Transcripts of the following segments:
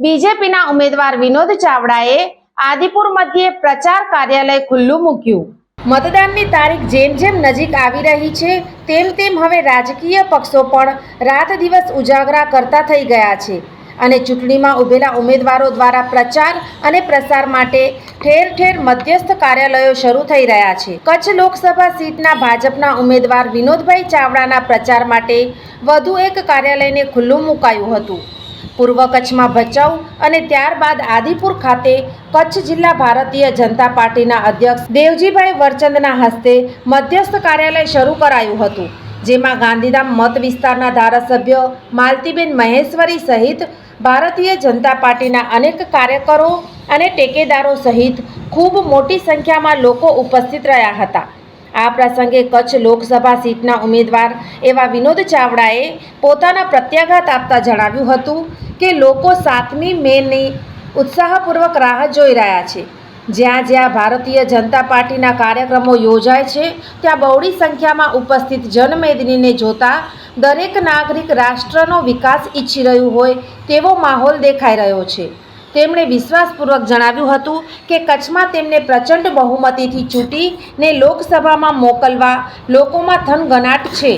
બીજેપીના ઉમેદવાર વિનોદ ચાવડાએ આદિપુર મધ્યે પ્રચાર કાર્યાલય ખુલ્લું મૂક્યું. મતદાનની તારીખ જેમ જેમ નજીક આવી રહી છે, તેમ તેમ હવે રાજકીય પક્ષો પણ રાત દિવસ ઉજાગરા કરતા થઈ ગયા છે અને ચૂંટણીમાં ઉભેલા ઉમેદવારો દ્વારા પ્રચાર અને પ્રસાર માટે ઠેર ઠેર મધ્યસ્થ કાર્યાલયો શરૂ થઈ રહ્યા છે. કચ્છ લોકસભા સીટના ભાજપના ઉમેદવાર વિનોદભાઈ ચાવડાના પ્રચાર માટે વધુ એક કાર્યાલયને ખુલ્લું મુકાયું હતું. પૂર્વ કચ્છમાં ભચાઉ અને ત્યારબાદ આદિપુર ખાતે કચ્છ જિલ્લા ભારતીય જનતા પાર્ટીના અધ્યક્ષ દેવજીભાઈ વરચંદના હસ્તે મધ્યસ્થ કાર્યાલય શરૂ કરાયું હતું, જેમાં ગાંધીધામ મત વિસ્તારના ધારાસભ્ય માલતીબેન મહેશ્વરી સહિત ભારતીય જનતા પાર્ટીના અનેક કાર્યકરો અને ટેકેદારો સહિત ખૂબ મોટી સંખ્યામાં લોકો ઉપસ્થિત રહ્યા હતા. આ પ્રસંગે કચ્છ લોકસભા સીટના ઉમેદવાર એવા વિનોદ ચાવડાએ પોતાના પ્રત્યાઘાત આપતા જણાવ્યું હતું કે લોકો સાતમી મેની ઉત્સાહપૂર્વક રાહ જોઈ રહ્યા છે. જ્યાં જ્યાં ભારતીય જનતા પાર્ટીના કાર્યક્રમો યોજાય છે, ત્યાં બહોળી સંખ્યામાં ઉપસ્થિત જનમેદનીને જોતા દરેક નાગરિક રાષ્ટ્રનો વિકાસ ઈચ્છી રહ્યું હોય તેવો માહોલ દેખાઈ રહ્યો છે. તેમણે વિશ્વાસપૂર્વક જણાવ્યું હતું કે કચ્છમાં તેમને પ્રચંડ બહુમતીથી ચૂંટીને લોકસભામાં મોકલવા લોકોમાં થનગનાટ છે.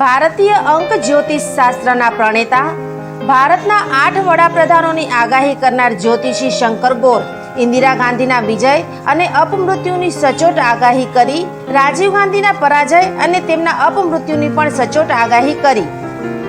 ભારતીય અંક જ્યોતિષ શાસ્ત્રના પ્રણેતા, ભારતના આઠ વડાપ્રધાનોની આગાહી કરનાર જ્યોતિષી શંકર ગોર, ઇન્દિરા ગાંધીના વિજય અને અપમૃત્યુની સચોટ આગાહી કરી, રાજીવ ગાંધીના પરાજય અને તેમના અપમૃત્યુની પણ સચોટ આગાહી કરી.